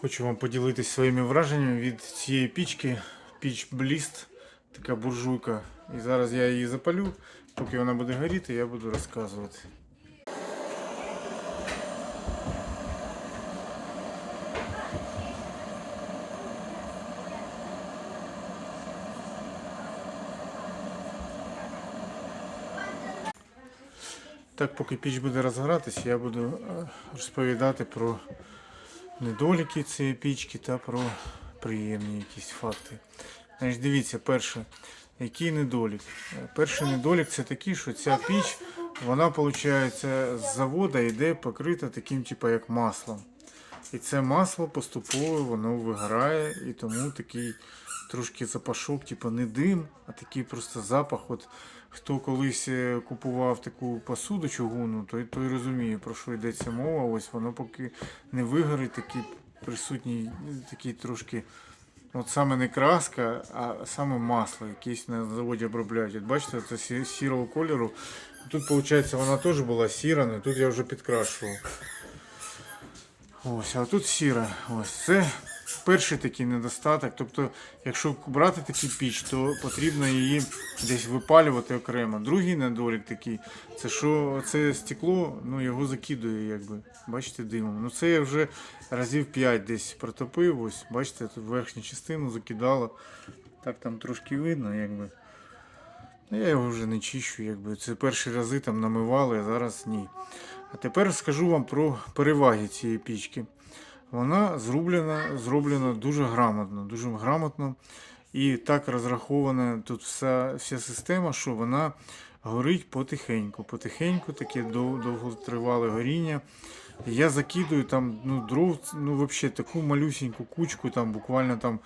Хочу вам поділитися своїми враженнями від цієї пічки. Піч Blist, така буржуйка. І зараз я її запалю. Поки вона буде горіти, я буду розказувати. Так, поки піч буде розгоратися, я буду е, розповідати про недоліки цієї пічки та про приємні якісь факти. Значить, дивіться, перше, який недолік? Е, Перший недолік це такий, що ця піч, вона, виходить, з заводу йде покрита таким, типу, як маслом. І це масло поступово воно виграє, і тому такий трошки запашок, типу не дим, такий просто запах. От хто колись е, купував таку посуду чугунну, той, той розуміє, про що йдеться мова. Ось воно поки не вигорить, такий присутній, такий трошки. От саме не краска, а саме масло, якесь на заводі обробляють. От бачите, це сірого кольору. Тут, виходить, вона теж була сіра, але тут я вже підкрашував. Ось, а тут сіра. Ось це перший такий недостаток. Тобто, якщо брати таку піч, то потрібно її десь випалювати окремо. Другий недолік такий, це що це стекло, ну його закидує, якби. Бачите, димом. Ну це я вже разів 5 десь протопив. Ось, бачите, тут верхню частину закидало. Так там трошки видно, якби. Ну, Я його вже не чищу, якби. Це перші рази там намивали, а зараз ні. А тепер скажу вам про переваги цієї пічки. Вона зроблена, зроблена дуже грамотно, дуже грамотно. І так розрахована тут вся, вся система, що вона горить потихеньку. Потихеньку, таке дов- довготривале горіння. Я закидую там ну, дров, ну взагалі таку малюсіньку кучку, там буквально там,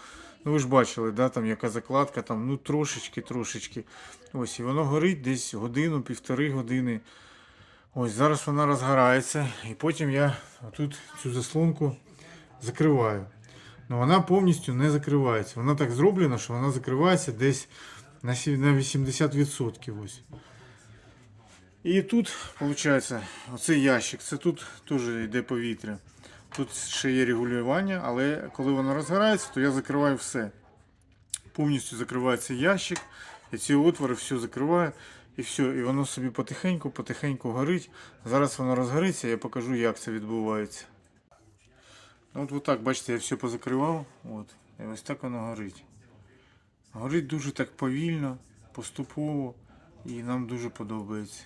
ну ви ж бачили, да, там яка закладка, там, ну трошечки, трошечки. Ось, і воно горить десь годину, півтори години. Ось зараз вона розгорається, і потім я тут цю заслонку закриваю. Ну вона повністю не закривається. Вона так зроблена, що вона закривається десь на на 80%. Ось. І тут, виходить, оцей ящик, це тут теж йде повітря. Тут ще є регулювання, але коли воно розгорається, то я закриваю все. Повністю закривається ящик, і ці отвори все закриваю. І все, і воно собі потихеньку, потихеньку горить. Зараз воно розгориться, я покажу, як це відбувається. Ну, От, так, бачите, я все позакривав. От, і ось так воно горить. Горить дуже так повільно, поступово, і нам дуже подобається.